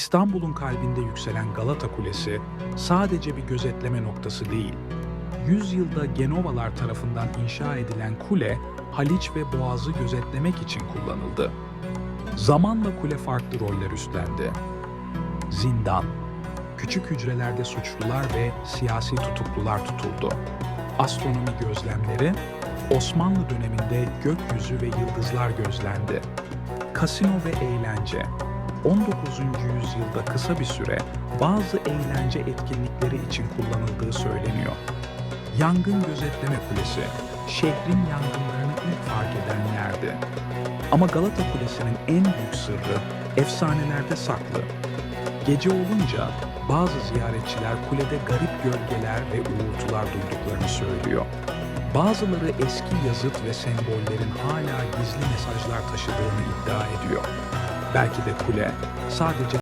İstanbul'un kalbinde yükselen Galata Kulesi sadece bir gözetleme noktası değil. Yüzyılda Genovalar tarafından inşa edilen kule, Haliç ve Boğaz'ı gözetlemek için kullanıldı. Zamanla kule farklı roller üstlendi. Zindan, küçük hücrelerde suçlular ve siyasi tutuklular tutuldu. Astronomi gözlemleri, Osmanlı döneminde gökyüzü ve yıldızlar gözlendi. Kasino ve eğlence, 19. yüzyılda kısa bir süre bazı eğlence etkinlikleri için kullanıldığı söyleniyor. Yangın Gözetleme Kulesi, şehrin yangınlarını ilk fark eden yerdi. Ama Galata Kulesi'nin en büyük sırrı efsanelerde saklı. Gece olunca bazı ziyaretçiler kulede garip gölgeler ve uğultular duyduklarını söylüyor. Bazıları eski yazıt ve sembollerin hala gizli mesajlar taşıdığını iddia ediyor. Belki de kule. Sadece